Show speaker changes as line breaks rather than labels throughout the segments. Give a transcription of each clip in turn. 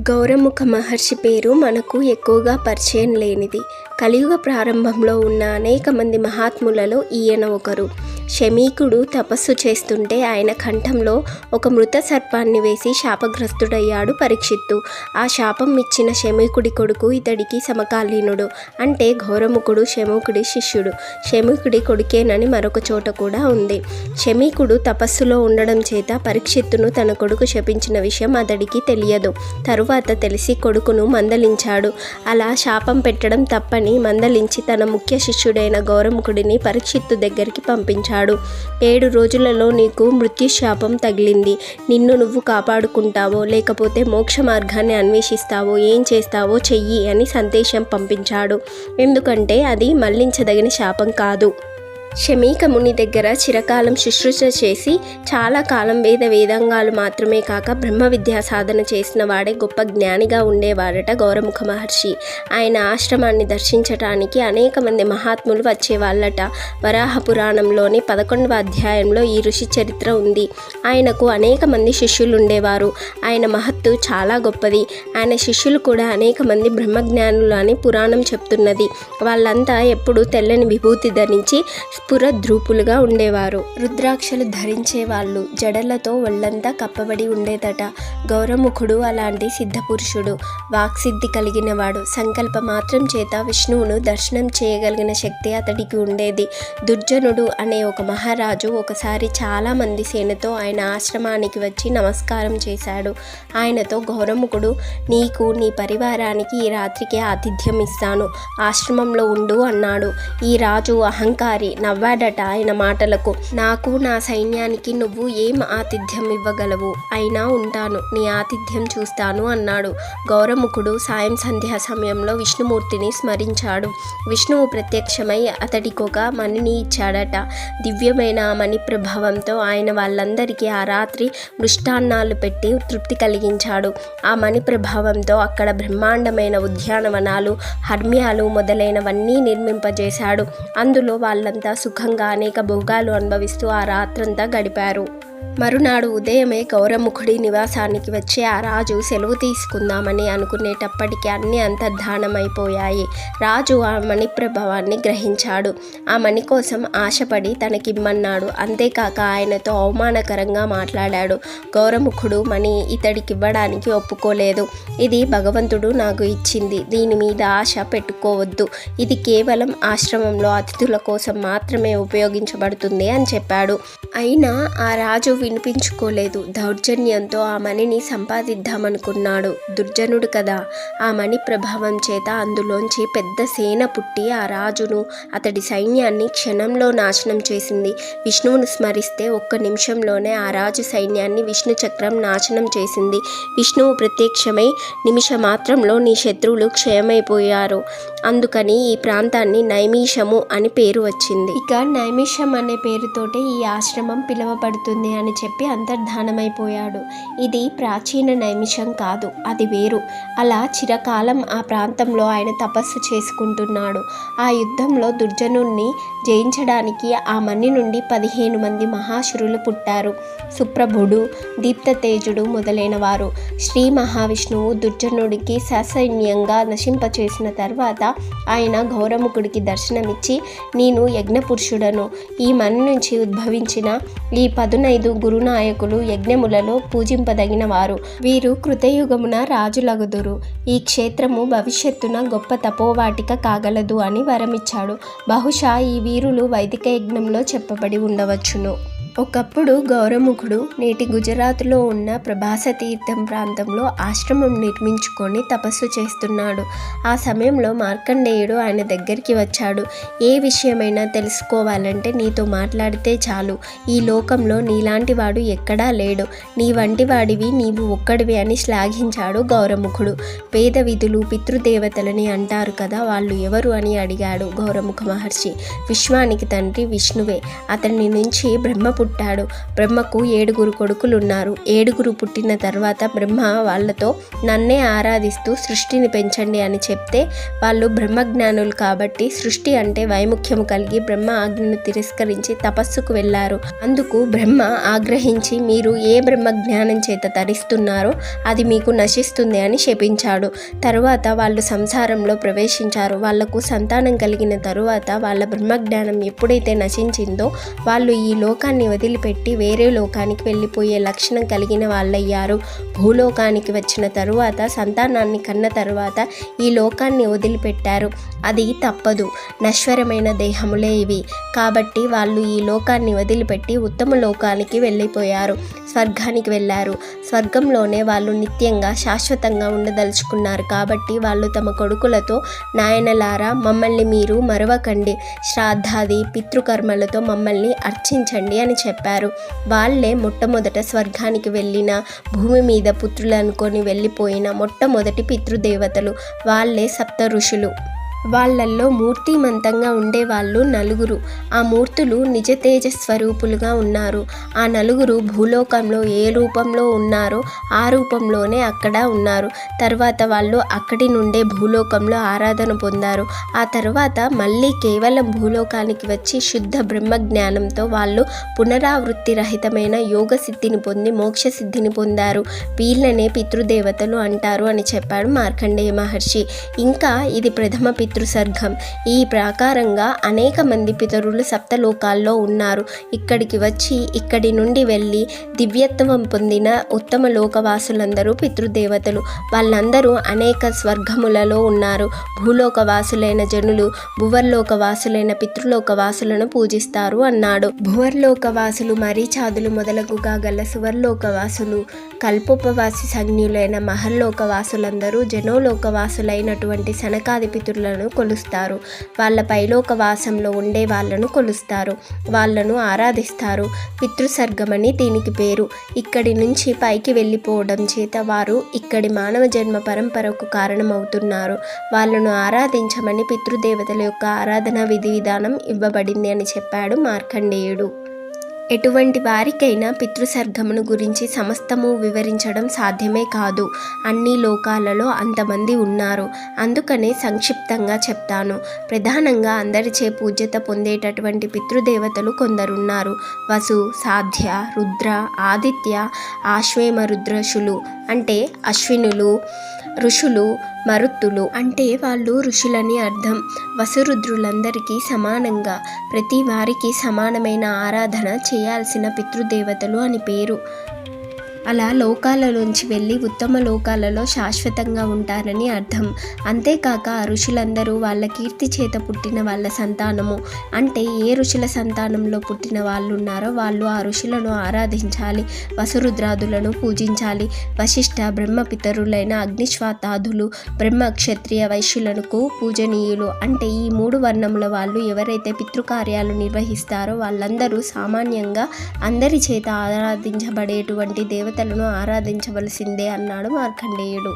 గౌరముఖ మహర్షి పేరు మనకు ఎక్కువగా పరిచయం లేనిది. కలియుగ ప్రారంభంలో ఉన్న అనేక మంది మహాత్ములలో ఈయన ఒకరు. శమీకుడు తపస్సు చేస్తుంటే ఆయన కంఠంలో ఒక మృత సర్పాన్ని వేసి శాపగ్రస్తుడయ్యాడు పరీక్షిత్తు. ఆ శాపం ఇచ్చిన శమీకుడి కొడుకు ఇతడికి సమకాలీనుడు అంటే ఘోరముఖుడు శమూకుడి శిష్యుడు. శమీకుడి కొడుకేనని మరొక చోట కూడా ఉంది. శమీకుడు తపస్సులో ఉండడం చేత పరీక్షిత్తును తన కొడుకు శపించిన విషయం అతడికి తెలియదు. తరువాత తెలిసి కొడుకును మందలించాడు. అలా శాపం పెట్టడం తప్పని మందలించి తన ముఖ్య శిష్యుడైన గౌరముఖుడిని పరీక్షిత్తు దగ్గరికి పంపించాడు. ఏడు రోజులలో నీకు మృత్యుశాపం తగిలింది. నిన్ను నువ్వు కాపాడుకుంటావో లేకపోతే మోక్ష మార్గాన్ని అన్వేషిస్తావో ఏం చేస్తావో చెయ్యి అని సందేశం పంపించాడు. ఎందుకంటే అది మళ్ళించదగిన శాపం కాదు. శమీక ముని దగ్గర చిరకాలం శుశ్రూష చేసి చాలా కాలం వేద వేదాంగాలు మాత్రమే కాక బ్రహ్మ విద్యా సాధన చేసిన వాడే గొప్ప జ్ఞానిగా ఉండేవాడట గౌరముఖ మహర్షి. ఆయన ఆశ్రమాన్ని దర్శించటానికి అనేక మంది మహాత్ములు వచ్చేవాళ్ళట. వరాహ పురాణంలోని పదకొండవ అధ్యాయంలో ఈ ఋషి చరిత్ర ఉంది. ఆయనకు అనేక మంది శిష్యులు ఉండేవారు ఆయన మహత్తు చాలా గొప్పది. ఆయన శిష్యులు కూడా అనేక మంది బ్రహ్మజ్ఞానులు అని పురాణం చెప్తున్నది. వాళ్ళంతా ఎప్పుడు తెల్లని విభూతి ధరించి స్ఫురద్రూపులుగా ఉండేవారు. రుద్రాక్షలు ధరించే వాళ్ళు జడలతో ఒళ్ళంతా కప్పబడి ఉండేదట. గౌరముఖుడు అలాంటి సిద్ధపురుషుడు. వాక్సిద్ధి కలిగినవాడు. సంకల్ప మాత్రం చేత విష్ణువును దర్శనం చేయగలిగిన శక్తి అతడికి ఉండేది. దుర్జనుడు అనే ఒక మహారాజు ఒకసారి చాలామంది సేనతో ఆయన ఆశ్రమానికి వచ్చి నమస్కారం చేశాడు. ఆయనతో గౌరముఖుడు నీకు నీ పరివారానికి ఈ రాత్రికి ఆతిథ్యం ఇస్తాను. ఆశ్రమంలో ఉండు అన్నాడు. ఈ రాజు అహంకారి నవ్వాడట ఆయన మాటలకు. నాకు నా సైన్యానికి నువ్వు ఏం ఆతిథ్యం ఇవ్వగలవు? అయినా ఉంటాను. నీ ఆతిథ్యం చూస్తాను అన్నాడు. గౌరముఖుడు సాయం సంధ్యా సమయంలో విష్ణుమూర్తిని స్మరించాడు. విష్ణువు ప్రత్యక్షమై అతడికొక మణిని ఇచ్చాడట. దివ్యమైన మణి ప్రభావంతో ఆయన వాళ్ళందరికీ ఆ రాత్రి మృష్టాన్నాలు పెట్టి తృప్తి కలిగించాడు. ఆ మణి ప్రభావంతో అక్కడ బ్రహ్మాండమైన ఉద్యానవనాలు హర్మ్యాలు మొదలైనవన్నీ నిర్మింపజేశాడు. అందులో వాళ్ళంతా సుఖంగా అనేక భోగాలు అనుభవిస్తూ ఆ రాత్రంతా గడిపారు. మరునాడు ఉదయమే గౌరముఖుడి నివాసానికి వచ్చి ఆ రాజు సెలవు తీసుకుందామని అనుకునేటప్పటికీ అన్నీ అంతర్ధానమైపోయాయి. రాజు ఆ మణి ప్రభావాన్ని గ్రహించాడు. ఆ మణి కోసం ఆశపడి తనకిమ్మన్నాడు. అంతేకాక ఆయనతో అవమానకరంగా మాట్లాడాడు. గౌరముఖుడు మణి ఇతడికివ్వడానికి ఒప్పుకోలేదు. ఇది భగవంతుడు నాకు ఇచ్చింది. దీని మీద ఆశ పెట్టుకోవద్దు. ఇది కేవలం ఆశ్రమంలో అతిథుల కోసం మాత్రమే ఉపయోగించబడుతుంది అని చెప్పాడు. అయినా ఆ రాజు వినిపించుకోలేదు. దౌర్జన్యంతో ఆ మణిని సంపాదిద్దామనుకున్నాడు. దుర్జనుడు కదా. ఆ మణి ప్రభావం చేత అందులోంచి పెద్ద సేన పుట్టి ఆ రాజును అతడి సైన్యాన్ని క్షణంలో నాశనం చేసింది. విష్ణువును స్మరిస్తే ఒక్క నిమిషంలోనే ఆ రాజు సైన్యాన్ని విష్ణు చక్రం నాశనం చేసింది. విష్ణువు ప్రత్యక్షమై నిమిష మాత్రంలో నీ శత్రువులు క్షయమైపోయారు. అందుకని ఈ ప్రాంతాన్ని నైమిషము అని పేరు వచ్చింది. ఇక నైమిషం అనే పేరుతోటే ఈ ఆశ్రమం పిలువబడుతుంది అని చెప్పి అంతర్ధానమైపోయాడు. ఇది ప్రాచీన నైమిషం కాదు అది వేరు. అలా చిరకాలం ఆ ప్రాంతంలో ఆయన తపస్సు చేసుకుంటున్నాడు. ఆ యుద్ధంలో దుర్జనుణ్ణి జయించడానికి ఆ మణి నుండి పదిహేను మంది మహాశురులు పుట్టారు. సుప్రభుడు దీప్తతేజుడు మొదలైన వారు శ్రీ మహావిష్ణువు దుర్జనుడికి ససైన్యంగా నశింపచేసిన తర్వాత ఆయన గౌరముఖుడికి దర్శనమిచ్చి నేను యజ్ఞపురుషుడను. ఈ మణి నుంచి ఉద్భవించిన ఈ పదునైదు గురునాయకులు యజ్ఞములలో పూజింపదగిన వారు. వీరు కృతయుగమున రాజులగుదురు. ఈ క్షేత్రము భవిష్యత్తున గొప్ప తపోవాటిక కాగలదు అని వరమిచ్చాడు. బహుశా ఈ వీరులు వైదిక యజ్ఞంలో చెప్పబడి ఉండవచ్చును. ఒకప్పుడు గౌరముఖుడు నేటి గుజరాత్లో ఉన్న ప్రభాస తీర్థం ప్రాంతంలో ఆశ్రమం నిర్మించుకొని తపస్సు చేస్తున్నాడు. ఆ సమయంలో మార్కండేయుడు ఆయన దగ్గరికి వచ్చాడు. ఏ విషయమైనా తెలుసుకోవాలంటే నీతో మాట్లాడితే చాలు. ఈ లోకంలో నీలాంటి వాడు ఎక్కడా లేడు. నీ వంటి వాడివి నీవు ఒక్కడివి అని శ్లాఘించాడు గౌరముఖుడు. వేద విధులు పితృదేవతలని అంటారు కదా వాళ్ళు ఎవరు అని అడిగాడు గౌరముఖ మహర్షి. విశ్వానికి తండ్రి విష్ణువే. అతని నుంచి బ్రహ్మపుడు పుట్టాడు. బ్రహ్మకు ఏడుగురు కొడుకులున్నారు. ఏడుగురు పుట్టిన తర్వాత బ్రహ్మ వాళ్ళతో నన్నే ఆరాధిస్తూ సృష్టిని పెంచండి అని చెప్తే వాళ్ళు బ్రహ్మజ్ఞానులు కాబట్టి సృష్టి అంటే వైముఖ్యము కలిగి బ్రహ్మ ఆజ్ఞను తిరస్కరించి తపస్సుకు వెళ్ళారు. అందుకు బ్రహ్మ ఆగ్రహించి మీరు ఏ బ్రహ్మ జ్ఞానం చేత తరిస్తున్నారో అది మీకు నశిస్తుంది అని శపించాడు. తరువాత వాళ్ళు సంసారంలో ప్రవేశించారు. వాళ్ళకు సంతానం కలిగిన తరువాత వాళ్ళ బ్రహ్మజ్ఞానం ఎప్పుడైతే నశించిందో వాళ్ళు ఈ లోకాన్ని వదిలిపెట్టి వేరే లోకానికి వెళ్ళిపోయే లక్షణం కలిగిన వాళ్ళయ్యారు. భూలోకానికి వచ్చిన తరువాత సంతానాన్ని కన్న తరువాత ఈ లోకాన్ని వదిలిపెట్టారు. అది తప్పదు. నశ్వరమైన దేహములే ఇవి. కాబట్టి వాళ్ళు ఈ లోకాన్ని వదిలిపెట్టి ఉత్తమ లోకానికి వెళ్ళిపోయారు. స్వర్గానికి వెళ్ళారు. స్వర్గంలోనే వాళ్ళు నిత్యంగా శాశ్వతంగా ఉండదలుచుకున్నారు. కాబట్టి వాళ్ళు తమ కొడుకులతో నాయనలారా మమ్మల్ని మీరు మరవకండి. శ్రాద్ధాది పితృకర్మలతో మమ్మల్ని అర్చించండి అని చెప్పారు. వాళ్ళే మొట్టమొదట స్వర్గానికి వెళ్ళిన భూమి మీద పుత్రులు అనుకొని వెళ్ళిపోయిన మొట్టమొదటి పితృదేవతలు. వాళ్ళే సప్త ఋషులు. వాళ్ళల్లో మూర్తిమంతంగా ఉండేవాళ్ళు నలుగురు. ఆ మూర్తులు నిజ తేజ స్వరూపులుగా ఉన్నారు. ఆ నలుగురు భూలోకంలో ఏ రూపంలో ఉన్నారో ఆ రూపంలోనే అక్కడ ఉన్నారు. తర్వాత వాళ్ళు అక్కడి నుండే భూలోకంలో ఆరాధన పొందారు. ఆ తర్వాత మళ్ళీ కేవలం భూలోకానికి వచ్చి శుద్ధ బ్రహ్మ జ్ఞానంతో వాళ్ళు పునరావృత్తి రహితమైన యోగ సిద్ధిని పొంది మోక్ష సిద్ధిని పొందారు. వీళ్ళనే పితృదేవతలు అంటారు అని చెప్పాడు మార్కండేయ మహర్షి. ఇంకా ఇది ప్రథమ పితృ పితృసర్గం ఈ ప్రకారంగా అనేక మంది పితరులు సప్తలోకాల్లో ఉన్నారు. ఇక్కడికి వచ్చి ఇక్కడి నుండి వెళ్ళి దివ్యత్వం పొందిన ఉత్తమ లోకవాసులందరూ పితృదేవతలు. వాళ్ళందరూ అనేక స్వర్గములలో ఉన్నారు. భూలోకవాసులైన జనులు భువర్లోకవాసులైన పితృలోకవాసులను పూజిస్తారు అన్నాడు. భువర్లోకవాసులు మరీచాదులు మొదలగుగా గల సువర్లోకవాసులు కల్పోపవాసి సంజ్ఞులైన మహర్లోకవాసులందరూ జనోలోకవాసులైనటువంటి సనకాది వాళ్ళను కొలుస్తారు. వాళ్ళ పైలోక వాసంలో ఉండే వాళ్ళను కొలుస్తారు. వాళ్ళను ఆరాధిస్తారు. పితృసర్గమని దీనికి పేరు. ఇక్కడి నుంచి పైకి వెళ్ళిపోవడం చేత వారు ఇక్కడి మానవ జన్మ పరంపరకు కారణమవుతున్నారు. వాళ్ళను ఆరాధించమని పితృదేవతల యొక్క ఆరాధన విధి విధానం ఇవ్వబడింది అని చెప్పాడు మార్కండేయుడు. ఎటువంటి వారికైనా పితృసర్గమును గురించి సమస్తము వివరించడం సాధ్యమే కాదు. అన్ని లోకాలలో అంతమంది ఉన్నారు. అందుకనే సంక్షిప్తంగా చెప్తాను. ప్రధానంగా అందరిచే పూజ్యత పొందేటటువంటి పితృదేవతలు కొందరున్నారు. వసు సాధ్య రుద్ర ఆదిత్య ఆశ్వేమ రుద్రశులు అంటే అశ్వినులు ఋషులు మరుత్తులు అంటే వాళ్ళు ఋషులని అర్థం. వసురుద్రులందరికీ సమానంగా ప్రతి వారికి సమానమైన ఆరాధన చేయాల్సిన పితృదేవతలు అని పేరు. అలా లోకాలలోంచి వెళ్ళి ఉత్తమ లోకాలలో శాశ్వతంగా ఉంటారని అర్థం. అంతేకాక ఆ ఋషులందరూ వాళ్ళ కీర్తి చేత పుట్టిన వాళ్ళ సంతానము. అంటే ఏ ఋషుల సంతానంలో పుట్టిన వాళ్ళు ఉన్నారో వాళ్ళు ఆ ఋషులను ఆరాధించాలి వసురుద్రాదులను పూజించాలి. వశిష్ఠ బ్రహ్మపితరులైన అగ్నిశ్వాతాదులు బ్రహ్మ క్షత్రియ వైశ్యులకు పూజనీయులు. అంటే ఈ మూడు వర్ణముల వాళ్ళు ఎవరైతే పితృకార్యాలు నిర్వహిస్తారో వాళ్ళందరూ సామాన్యంగా అందరి చేత ఆరాధించబడేటువంటి దేవత దేవతలను ఆరాధించవలసిందే అన్నాడు మార్కండేయుడు.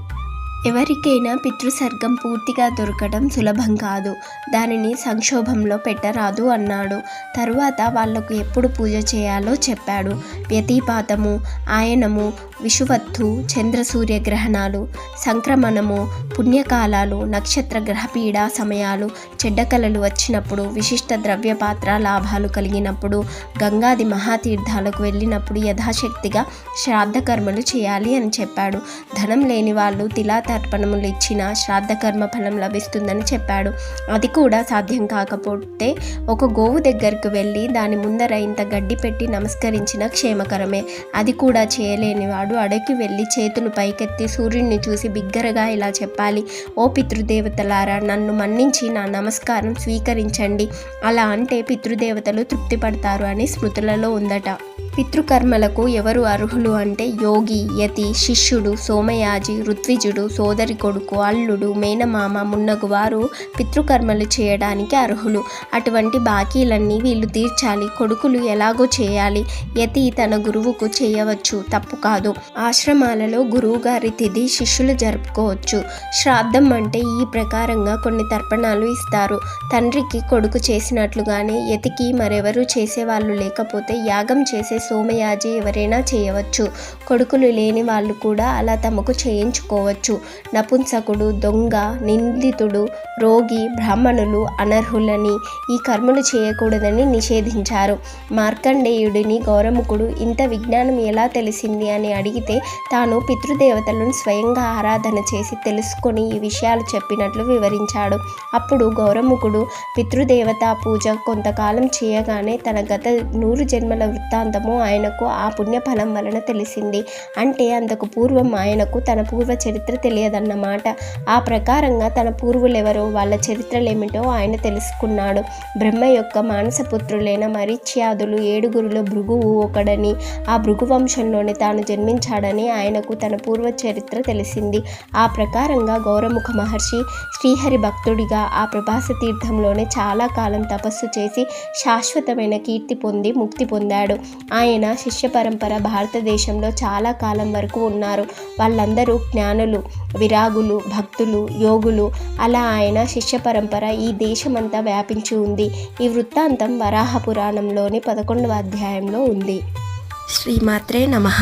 ఎవరికైనా పితృసర్గం పూర్తిగా దొరకడం సులభం కాదు. దానిని సంక్షోభంలో పెట్టరాదు అన్నాడు. తరువాత వాళ్ళకు ఎప్పుడు పూజ చేయాలో చెప్పాడు. వ్యతిపాతము ఆయనము విషువత్తు చంద్ర సూర్య గ్రహణాలు సంక్రమణము పుణ్యకాలాలు నక్షత్ర గ్రహపీడ సమయాలు చెడ్డకలలు వచ్చినప్పుడు విశిష్ట ద్రవ్యపాత్ర లాభాలు కలిగినప్పుడు గంగాది మహాతీర్థాలకు వెళ్ళినప్పుడు యథాశక్తిగా శ్రాద్ధకర్మలు చేయాలి అని చెప్పాడు. ధనం లేని వాళ్ళు తిలా తర్పణములు ఇచ్చిన శ్రాద్ధకర్మ ఫలం లభిస్తుందని చెప్పాడు. అది కూడా సాధ్యం కాకపోతే ఒక గోవు దగ్గరకు వెళ్ళి దాని ముందర ఇంత గడ్డి పెట్టి నమస్కరించిన క్షేమకరమే. అది కూడా చేయలేని వాడు అడవికి వెళ్ళి చేతులు పైకెత్తి సూర్యుడిని చూసి బిగ్గరగా ఇలా చెప్పాలి ఓ పితృదేవతలారా నన్ను మన్నించి నా నమస్కారం స్వీకరించండి. అలా అంటే పితృదేవతలు తృప్తి పడతారు అని స్మృతులలో ఉందట. పితృకర్మలకు ఎవరు అర్హులు అంటే యోగి యతి శిష్యుడు సోమయాజి ఋత్విజుడు సోదరి కొడుకు అల్లుడు మేనమామ మున్నగు వారు పితృకర్మలు చేయడానికి అర్హులు. అటువంటి బాకీలన్నీ వీళ్ళు తీర్చాలి. కొడుకులు ఎలాగో చేయాలి. యతి తన గురువుకు చేయవచ్చు. తప్పు కాదు. ఆశ్రమాలలో గురువుగారి తిథి శిష్యులు జరుపుకోవచ్చు. శ్రాద్ధం అంటే ఈ ప్రకారంగా కొన్ని తర్పణాలు ఇస్తారు. తండ్రికి కొడుకు చేసినట్లుగానే యతికి మరెవరూ చేసేవాళ్ళు లేకపోతే యాగం చేసే సోమయాజి ఎవరైనా చేయవచ్చు. కొడుకులు లేని వాళ్ళు కూడా అలా తమకు చేయించుకోవచ్చు. నపుంసకుడు దొంగ నిందితుడు రోగి బ్రాహ్మణులు అనర్హులని ఈ కర్మలు చేయకూడదని నిషేధించారు. మార్కండేయుడిని గౌరముకుడు ఇంత విజ్ఞానం ఎలా తెలిసింది? అని అడిగితే తాను పితృదేవతలను స్వయంగా ఆరాధన చేసి తెలుసుకొని ఈ విషయాలు చెప్పినట్లు వివరించాడు. అప్పుడు గౌరముకుడు పితృదేవతా పూజ కొంతకాలం చేయగానే తన గత నూరు జన్మల వృత్తాంతము ఆయనకు ఆ పుణ్యఫలం వలన తెలిసింది. అంటే అంతకు పూర్వం ఆయనకు తన పూర్వ చరిత్ర తెలియదన్నమాట. ఆ ప్రకారంగా తన పూర్వులెవరో వాళ్ళ చరిత్రలేమిటో ఆయన తెలుసుకున్నాడు. బ్రహ్మ యొక్క మానసపుత్రులైన మరిచ్యాదులు ఏడుగురులో భృగువు ఒకడని ఆ భృగు వంశంలోనే తాను జన్మించాడని ఆయనకు తన పూర్వ చరిత్ర తెలిసింది. ఆ ప్రకారంగా గౌరముఖ మహర్షి శ్రీహరి భక్తుడిగా ఆ ప్రభాస తీర్థంలోనే చాలా కాలం తపస్సు చేసి శాశ్వతమైన కీర్తి పొంది ముక్తి పొందాడు. ఆయన శిష్య పరంపర భారతదేశంలో చాలా కాలం వరకు ఉన్నారు. వాళ్ళందరూ జ్ఞానులు విరాగులు భక్తులు యోగులు. అలా ఆయన శిష్య పరంపర ఈ దేశమంతా వ్యాపించి ఉంది. ఈ వృత్తాంతం వరాహ పురాణంలోని పదకొండవ అధ్యాయంలో ఉంది. శ్రీమాత్రే నమః.